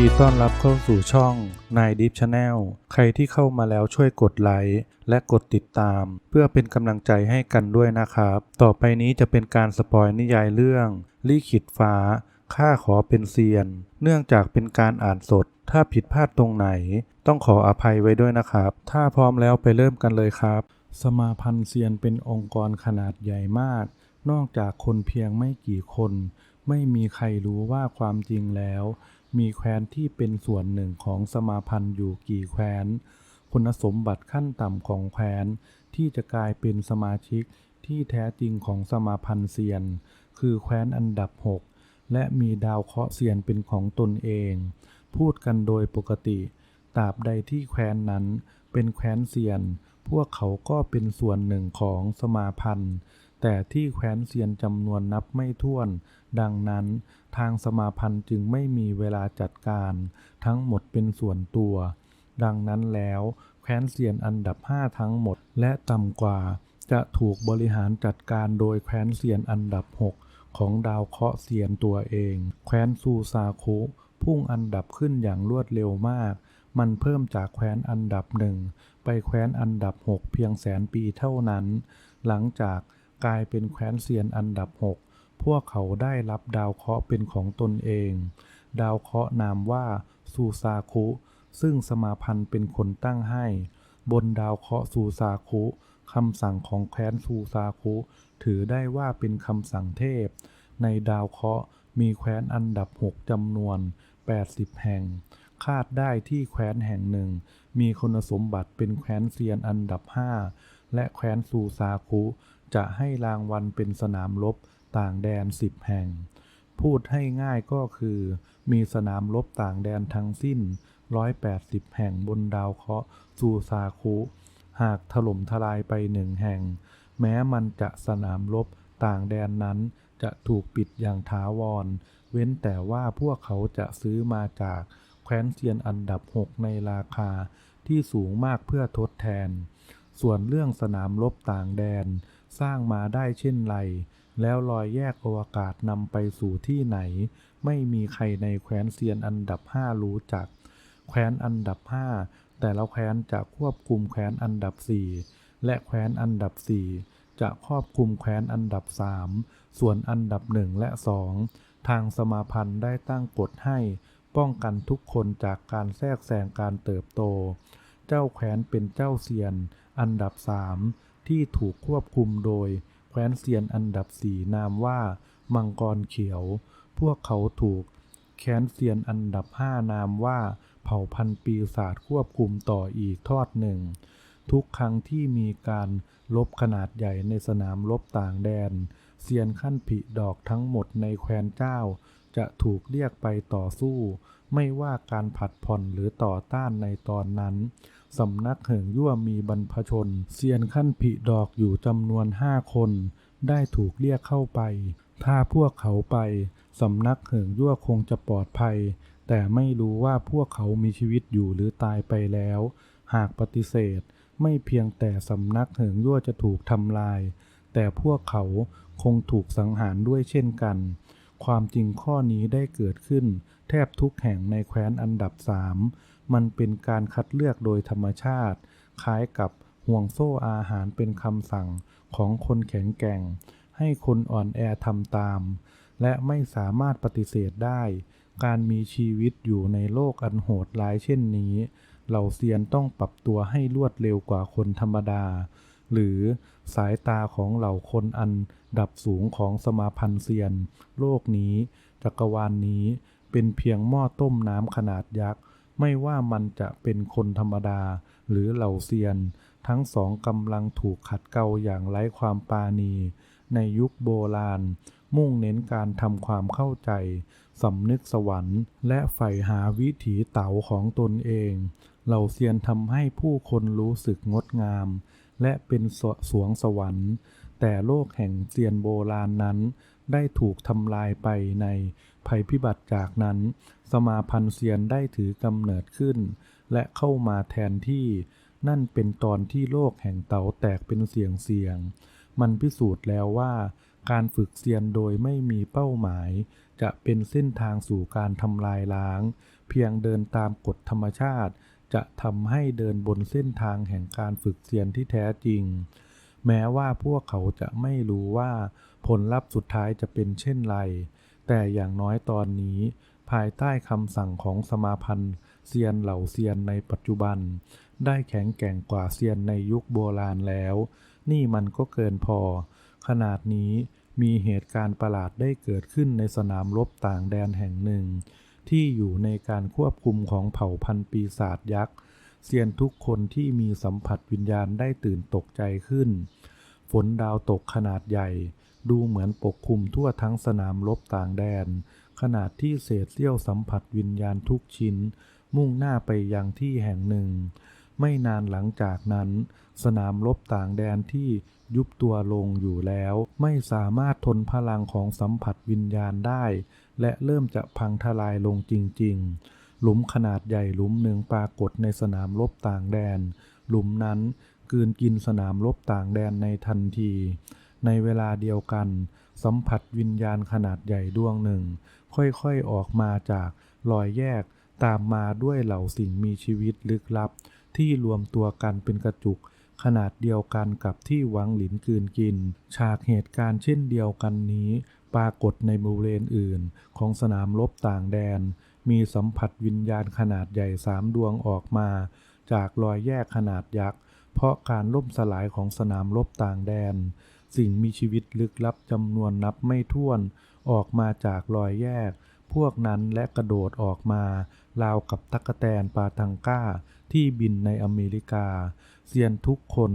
ดีต้อนรับเข้าสู่ช่องนายดิฟชาแนลใครที่เข้ามาแล้วช่วยกดไลค์และกดติดตาม เพื่อเป็นกำลังใจให้กันด้วยนะครับ ต่อไปนี้จะเป็นการสปอยนิยายเรื่องลี่ขิตฟ้าข้าขอเป็นเซียน เนื่องจากเป็นการอ่านสด ถ้าผิดพลาดตรงไหน ต้องขออภัยไว้ด้วยนะครับ ถ้าพร้อมแล้วไปเริ่มกันเลยครับ สมาพันธ์เซียนเป็นองค์กรขนาดใหญ่มาก นอกจากคนเพียงไม่กี่คน ไม่มีใครรู้ว่าความจริงแล้ว มีแคว้นที่เป็นส่วนหนึ่งของสมาพันธ์อยู่กี่แคว้น คุณสมบัติขั้นต่ำของแคว้น ที่จะกลายเป็นสมาชิกที่แท้จริงของสมาพันธ์เซียน คือแคว้นอันดับ 6 และมีดาวเคราะห์เซียนเป็นของตนเอง พูดกันโดยปกติตราบใดที่แคว้นนั้นเป็นแคว้นเซียน พวกเขาก็เป็นส่วนหนึ่งของสมาพันธ์ แต่ที่แคว้นเซียนจำนวนนับไม่ถ้วน ดังนั้นทางสมาพันธ์จึงไม่มีเวลาจัดการ ทั้งหมดเป็นส่วนตัว ดังนั้นแล้วแคว้นเซียนอันดับ 5 ทั้งหมด และต่ำกว่า จะถูกบริหารจัดการโดยแคว้นเซียนอันดับ 6 ของดาวเคราะห์เซียนตัวเอง แคว้นซูซาคุพุ่งอันดับขึ้นอย่างรวดเร็วมาก มันเพิ่มจากแคว้นอันดับหนึ่งไปแคว้นอันดับ 6 เพียงแสนปีเท่านั้น หลังจาก กลายเป็นแคว้นเซียนอันดับ 6 พวกเขาได้รับดาวเคราะห์เป็นของตนเอง ดาวเคราะห์นามว่าซูซาคุ ซึ่งสมาพันธ์เป็นคนตั้งให้ บนดาวเคราะห์ซูซาคุคำสั่งของแคว้นซูซาคุ ถือได้ว่าเป็นคำสั่งเทพ ในดาวเคราะห์มีแคว้นอันดับ 6จำนวน 80 แห่ง คาดได้ที่แคว้นแห่งหนึ่ง มีคุณสมบัติเป็นแคว้นเซียนอันดับ 5 และแคว้นซูซาคุ จะให้รางวัลเป็นสนามรบต่างแดน10แห่ง พูดให้ง่ายก็คือ มีสนามรบต่างแดนทั้งสิ้น 180 แห่งบนดาวเคราะห์ซูซาคุ หากถล่มทลายไปหนึ่งแห่ง แม้มันจะสนามรบต่างแดนนั้นจะถูกปิดอย่างถาวร เว้นแต่ว่าพวกเขาจะซื้อมาจากแคว้นเซียนอันดับ 6 ในราคาที่สูงมากเพื่อทดแทน ส่วนเรื่องสนามรบต่างแดน สร้างมาได้เช่นไร แล้วลอยแยกอวกาศนำไปสู่ที่ไหน ไม่มีใครในแคว้นเซียนอันดับ5รู้จัก แคว้นอันดับ5แต่ละแคว้นจะควบคุมแคว้นอันดับ4และแคว้นอันดับ4จะครอบคลุมแคว้นอันดับ3ส่วนอันดับ1และ2ทางสมาพันธ์ได้ตั้งกฎให้ ป้องกันทุกคนจากการแทรกแซงการเติบโต เจ้าแคว้นเป็นเจ้าเซียน อันดับ3 ที่ถูกควบคุมโดยแคว้นเซียนอันดับ4นามว่ามังกรเขียว พวกเขาถูกแค้นเซียนอันดับ5นามว่าเผ่าพันธุ์ปีศาจควบคุมต่ออีกทอดหนึ่ง ทุกครั้งที่มีการลบขนาดใหญ่ในสนามรบต่างแดน เซียนขั้นผิดอกทั้งหมดในแคว้นเจ้า จะถูกเรียกไปต่อสู้ ไม่ว่าการผัดผ่อนหรือต่อต้านในตอนนั้น สำนักเหิงยั่วมีบรรพชนเซียนขั้นผิดอกอยู่จำนวนห้าคน ได้ถูกเรียกเข้าไป ถ้าพวกเขาไปสำนักเหิงยั่วคงจะปลอดภัย แต่ไม่รู้ว่าพวกเขามีชีวิตอยู่หรือตายไปแล้ว หากปฏิเสธ ไม่เพียงแต่สำนักเหิงยั่วจะถูกทำลาย แต่พวกเขาคงถูกสังหารด้วยเช่นกัน ความจริงข้อนี้ได้เกิดขึ้น แทบทุกแห่งในแคว้นอันดับสาม มันเป็นการคัดเลือกโดยธรรมชาติ คล้ายกับห่วงโซ่อาหารเป็นคำสั่งของคนแข็งแกร่ง ให้คนอ่อนแอทำตาม และไม่สามารถปฏิเสธได้ การมีชีวิตอยู่ในโลกอันโหดร้ายเช่นนี้ เหล่าเซียนต้องปรับตัวให้รวดเร็วกว่าคนธรรมดา หรือสายตาของเหล่าคนอันดับสูงของสมาพันธ์เซียน โลกนี้ จักรวาลนนี้เป็นเพียงหม้อต้มน้ำขนาดยักษ์ ไม่ว่ามันจะเป็นคนธรรมดาหรือเหล่าเซียน ทั้งสองกำลังถูกขัดเกลาอย่างไร้ความปราณี ในยุคโบราณ มุ่งเน้นการทำความเข้าใจสำนึกสวรรค์และใฝ่หาวิถีเต๋าของตนเอง เหล่าเซียนทำให้ผู้คนรู้สึกงดงาม และเป็นสสวงสวรรค์ แต่โลกแห่งเซียนโบราณนั้น ได้ถูกทำลายไปในภัยพิบัติจากนั้น สมาพันธ์เซียนได้ถือกำเนิดขึ้น และเข้ามาแทนที่นั่นเป็นตอนที่โลกแห่งเต๋าแตกเป็นเสียงเสียง มันพิสูจน์แล้วว่า การฝึกเซียนโดยไม่มีเป้าหมาย จะเป็นเส้นทางสู่การทำลายล้าง เพียงเดินตามกฎธรรมชาติ จะทำให้เดินบนเส้นทางแห่งการฝึกเซียนที่แท้จริง แม้ว่าพวกเขาจะไม่รู้ว่า ผลลัพธ์สุดท้ายจะเป็นเช่นไร แต่อย่างน้อยตอนนี้ ภายใต้คำสั่งของสมาพันธ์เซียนเหล่าเซียนในปัจจุบัน ได้แข็งแกร่งกว่าเซียนในยุคโบราณแล้ว นี่มันก็เกินพอ ขนาดนี้มีเหตุการณ์ประหลาดได้เกิดขึ้นในสนามรบต่างแดนแห่งหนึ่ง ที่อยู่ในการควบคุมของเผ่าพันธุ์ปีศาจยักษ์เซียนทุกคนที่มีสัมผัสวิญญาณได้ตื่นตกใจขึ้น ฝนดาวตกขนาดใหญ่ ดูเหมือนปกคลุมทั่วทั้งสนามรบต่างแดน ขนาดที่เศษเสี้ยวสัมผัสวิญญาณทุกชิ้น มุ่งหน้าไปยังที่แห่งหนึ่ง ไม่นานหลังจากนั้น สนามรบต่างแดนที่ยุบตัวลงอยู่แล้ว ไม่สามารถทนพลังของสัมผัสวิญญาณได้ และเริ่มจะพังทลายลงจริง ๆ หลุมขนาดใหญ่หลุมหนึ่งปรากฏในสนามรบต่างแดน หลุมนั้นกืนกินสนามรบต่างแดนในทันที ในเวลาเดียวกัน สัมผัสวิญญาณขนาดใหญ่ดวงหนึ่ง ค่อยๆออกมาจากรอยแยกตามมาด้วยเหล่าสิ่งมีชีวิตลึกลับ ที่รวมตัวกันเป็นกระจุก ขนาดเดียวกันกับที่หวังหลินกืนกิน ฉากเหตุการณ์เช่นเดียวกันนี้ ปรากฏในบริเวณอื่น ของสนามรบต่างแดน มีสัมผัสวิญญาณขนาดใหญ่สามดวงออกมา จากรอยแยกขนาดยักษ์เพราะการล่มสลายของสนามรบต่างแดน สิ่งมีชีวิตลึกลับจำนวนนับไม่ถ้วนออกมาจากรอยแยก พวกนั้นและกระโดดออกมา ราวกับตั๊กแตนปาทังก้าที่บินในอเมริกา เซียนทุกคน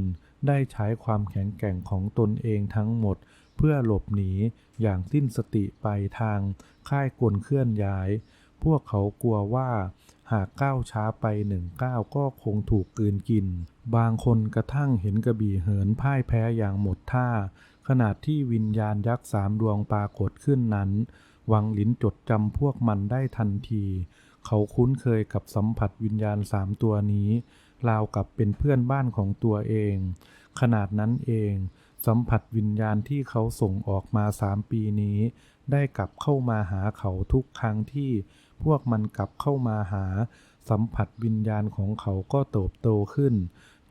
ได้ใช้ความแข็งแกร่งของตนเองทั้งหมด เพื่อหลบหนีอย่างสิ้นสติไปทางค่ายกลเคลื่อนย้าย พวกเขากลัวว่า หากก้าวช้าไปหนึ่งก้าวก็คงถูกกืนกิน บางคนกระทั่งเห็นกระบี่เหินพ่ายแพ้อย่างหมดท่าขณะที่วิญญาณยักษ์สามดวงปรากฏขึ้นนั้น วังหลินจดจำพวกมันได้ทันที เขาคุ้นเคยกับสัมผัสวิญญาณสามตัวนี้ ราวกับเป็นเพื่อนบ้านของตัวเอง ขนาดนั้นเอง สัมผัสวิญญาณที่เขาส่งออกมาสามปีนี้ ได้กลับเข้ามาหาเขาทุกครั้งที่ พวกมันกลับเข้ามาหา สัมผัสวิญญาณของเขาก็เติบโตขึ้น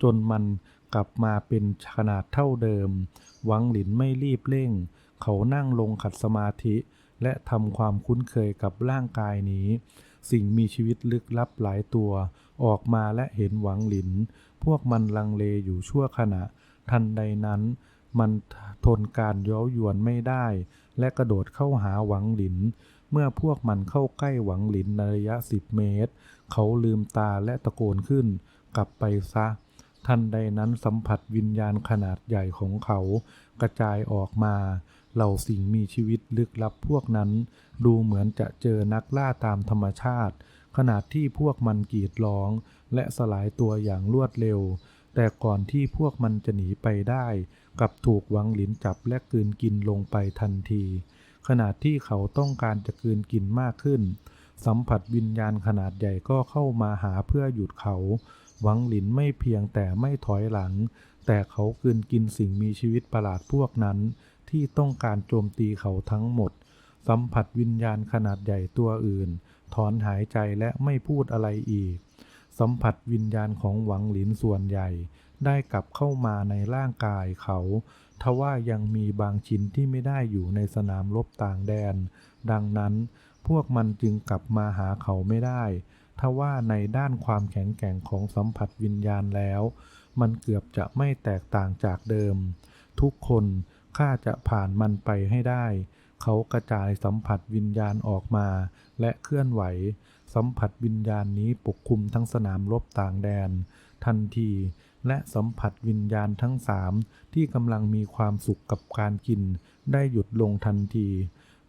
จนมันกลับมาเป็นขนาดเท่าเดิม หวังหลินไม่รีบเร่ง เขานั่งลงขัดสมาธิ และทำความคุ้นเคยกับร่างกายนี้ สิ่งมีชีวิตลึกลับหลายตัว ออกมาและเห็นหวังหลิน พวกมันลังเลอยู่ชั่วขณะ ทันใดนั้นมันทนการย้อยวนไม่ได้ และกระโดดเข้าหาหวังหลิน เมื่อพวกมันเข้าใกล้หวังหลินในระยะสิบเมตร เขาลืมตาและตะโกนขึ้น กลับไปซะ ทันใดนั้นสัมผัสวิญญาณขนาดใหญ่ของเขา กระจายออกมาเหล่าสิ่งมีชีวิตลึกลับพวกนั้น ดูเหมือนจะเจอนักล่าตามธรรมชาติขณะที่พวกมันกรีดร้อง และสลายตัวอย่างรวดเร็ว แต่ก่อนที่พวกมันจะหนีไปได้กลับถูกวังหลินจับและกลืนกินลงไปทันที ขณะที่เขาต้องการจะกืนกินมากขึ้น สัมผัสวิญญาณขนาดใหญ่ก็เข้ามาหาเพื่อหยุดเขา หวังหลินไม่เพียงแต่ไม่ถอยหลัง แต่เขากืนกินสิ่งมีชีวิตประหลาดพวกนั้น ที่ต้องการโจมตีเขาทั้งหมด สัมผัสวิญญาณขนาดใหญ่ตัวอื่น ถอนหายใจและไม่พูดอะไรอีก สัมผัสวิญญาณของหวังหลินส่วนใหญ่ ได้กลับเข้ามาในร่างกายเขา ทว่ายังมีบางชิ้นที่ไม่ได้อยู่ในสนามรบต่างแดน ดังนั้นพวกมันจึงกลับมาหาเขาไม่ได้ ทว่าในด้านความแข็งแกร่งของสัมผัสวิญญาณแล้ว มันเกือบจะไม่แตกต่างจากเดิม ทุกคนข้าจะผ่านมันไปให้ได้ เขากระจายสัมผัสวิญญาณออกมา และเคลื่อนไหว สัมผัสวิญญาณนี้ปกคลุมทั้งสนามรบต่างแดน ทันที และสัมผัสวิญญาณทั้งสามที่กำลังมีความสุขกับการกิน ได้หยุดลงทันที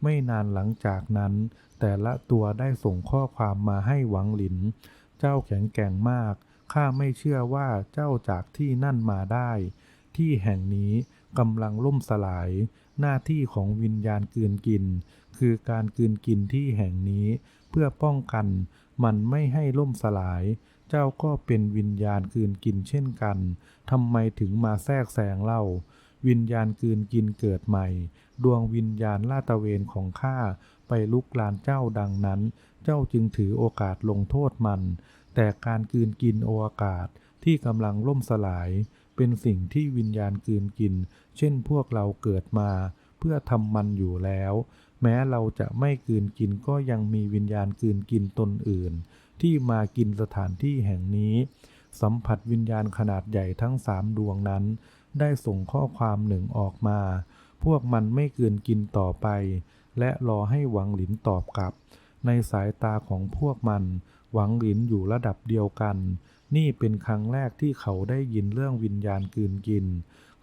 ไม่นานหลังจากนั้น แต่ละตัวได้ส่งข้อความมาให้หวังหลิน เจ้าแข็งแกร่งมาก ข้าไม่เชื่อว่าเจ้าจากที่นั่นมาได้ ที่แห่งนี้กำลังล่มสลาย หน้าที่ของวิญญาณกืนกิน คือการกืนกินที่แห่งนี้เพื่อป้องกัน มันไม่ให้ล่มสลาย เจ้าก็เป็นวิญญาณกืนกินเช่นกันทำไมถึงมาแทรกแซงเล่า วิญญาณกืนกินเกิดใหม่ ดวงวิญญาณลาตะเวนของข้าไปลุกลานเจ้าดังนั้น เจ้าจึงถือโอกาสลงโทษมัน แต่การกืนกินโอากาศที่กำลังล่มสลาย เป็นสิ่งที่วิญญาณกืนกิน เช่นพวกเราเกิดมา เพื่อทำมันอยู่แล้ว แม้เราจะไม่กืนกินก็ยังมีวิญญาณกืนกินตนอื่น ที่มากินสถานที่แห่งนี้ สัมผัสวิญญาณขนาดใหญ่ทั้งสามดวงนั้น ได้ส่งข้อความหนึ่งออกมา พวกมันไม่กืนกินต่อไป และรอให้หวังหลินตอบกลับ ในสายตาของพวกมัน หวังหลินอยู่ระดับเดียวกัน นี่เป็นครั้งแรกที่เขาได้ยินเรื่องวิญญาณกืนกิน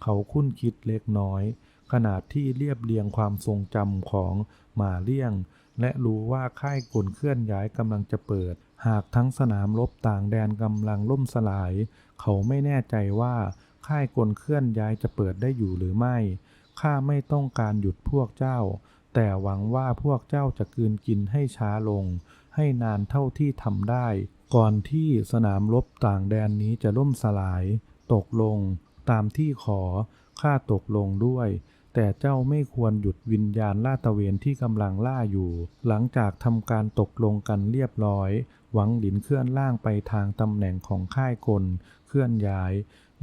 เขาคุ้นคิดเล็กน้อย ขนาดที่เรียบเรียงความทรงจำของหมาเลี่ยง และรู้ว่าค่ายกลเคลื่อนย้ายกำลังจะเปิด หากทั้งสนามรบต่างแดนกำลังล่มสลาย เขาไม่แน่ใจว่าค่ายกลเคลื่อนย้ายจะเปิดได้อยู่หรือไม่ ข้าไม่ต้องการหยุดพวกเจ้า แต่หวังว่าพวกเจ้าจะกืนกินให้ช้าลง ให้นานเท่าที่ทำได้ ก่อนที่สนามรบต่างแดนนี้จะล่มสลาย ตกลง ตามที่ขอ ข้าตกลงด้วย แต่เจ้าไม่ควรหยุดวิญญาณล่าตะเวนที่กำลังล่าอยู่ หลังจากทำการตกลงกันเรียบร้อย หวังหลินเคลื่อนล่างไปทางตำแหน่งของค่ายกล เคลื่อนย้าย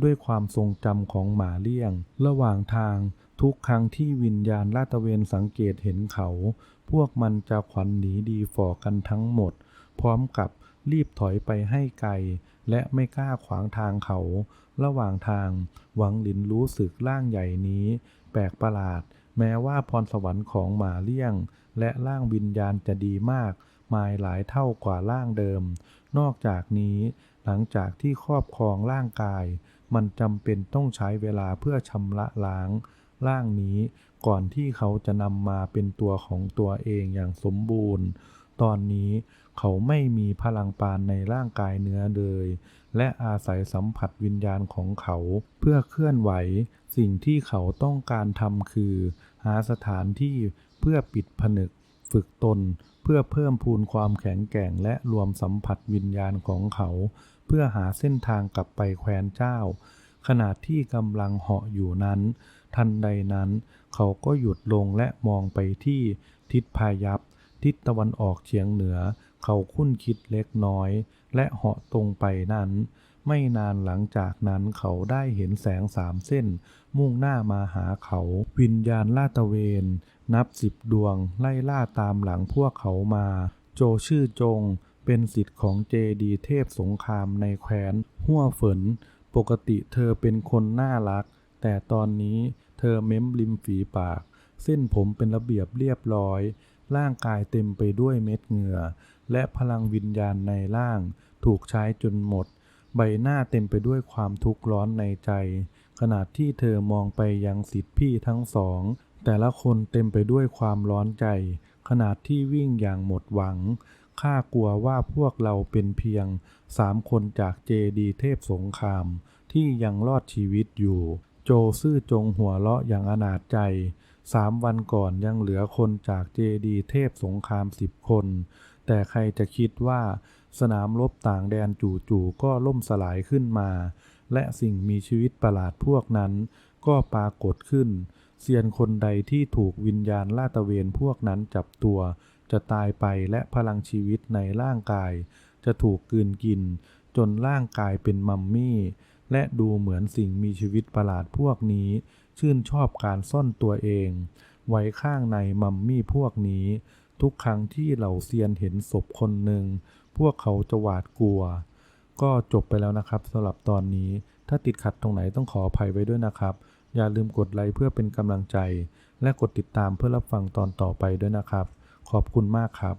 ด้วยความทรงจำของหมาเลี่ยง ระหว่างทางทุกครั้งที่วิญญาณลาตะเวนสังเกตเห็นเขา พวกมันจะขวัญหนีดีฝ่อกันทั้งหมด พร้อมกับรีบถอยไปให้ไกล และไม่กล้าขวางทางเขา ระหว่างทาง หวังหลินรู้สึกร่างใหญ่นี้ แปลกประหลาด แม้ว่าพรสวรรค์ของหมาเลี่ยง และร่างวิญญาณจะดีมาก มายหลายเท่ากว่าร่างเดิม นอกจากนี้ หลังจากที่ครอบครองร่างกาย มันจำเป็นต้องใช้เวลาเพื่อชำระล้าง ร่างนี้ก่อนที่เขาจะนำมาเป็นตัวของตัวเองอย่างสมบูรณ์ ตอนนี้ เขาไม่มีพลังปานในร่างกายเนื้อเลย และอาศัยสัมผัสวิญญาณของเขาเพื่อเคลื่อนไหว สิ่งที่เขาต้องการทำคือ หาสถานที่เพื่อปิดผนึก ฝึกตน เพื่อเพิ่มพูนความแข็งแกร่งและรวมสัมผัสวิญญาณของเขา เพื่อหาเส้นทางกลับไปแคว้นเจ้า ขณะที่กำลังเหาะอยู่นั้น ทันใดนั้น เขาก็หยุดลงและมองไปที่ทิศพายัพทิศตะวันออกเฉียงเหนือ เขาคุ้นคิดเล็กน้อย และเหาะตรงไปนั้น ไม่นานหลังจากนั้นเขาได้เห็นแสงสามเส้น มุ่งหน้ามาหาเขา วิญญาณลาตะเวน นับสิบดวง ไล่ล่าตามหลังพวกเขามา โจชื่อจง เป็นสิทธิ์ของเจดีเทพสงครามในแคว้นหัวฝนปกติเธอเป็นคนน่ารัก แต่ตอนนี้เธอเม้มริมฝีปาก เส้นผมเป็นระเบียบเรียบร้อย ร่างกายเต็มไปด้วยเม็ดเหงื่อ และพลังวิญญาณในร่าง ถูกใช้จนหมด ใบหน้าเต็มไปด้วยความทุกข์ร้อนในใจ ขณะที่เธอมองไปยังสิทธิพี่ทั้งสอง แต่ละคนเต็มไปด้วยความร้อนใจ ขณะที่วิ่งอย่างหมดหวังข้ากลัวว่าพวกเราเป็นเพียงสามคนจากเจดีเทพสงคราม ที่ยังรอดชีวิตอยู่ โจซื่อจงหัวเราะอย่างอนาจใจสามวันก่อนยังเหลือคนจากเจดีเทพสงครามสิบคน แต่ใครจะคิดว่าสนามรบต่างแดนจู่ๆก็ล่มสลายขึ้นมา และสิ่งมีชีวิตประหลาดพวกนั้น ก็ปรากฏขึ้น เซียนคนใดที่ถูกวิญญาณลาตะเวนพวกนั้นจับตัว จะตายไปและพลังชีวิตในร่างกาย จะถูกกืนกิน จนร่างกายเป็นมัมมี่ และดูเหมือนสิ่งมีชีวิตประหลาดพวกนี้ ชื่นชอบการซ่อนตัวเอง ไว้ข้างในมัมมี่พวกนี้ ทุกครั้งที่เหล่าเซียนเห็นศพคนหนึ่ง พวกเขาจะหวาดกลัว ก็จบไปแล้วนะครับสำหรับตอนนี้ ถ้าติดขัดตรงไหนต้องขออภัยไว้ด้วยนะครับ อย่าลืมกดไลค์เพื่อเป็นกำลังใจ และกดติดตามเพื่อรับฟังตอนต่อไปด้วยนะครับ ขอบคุณมากครับ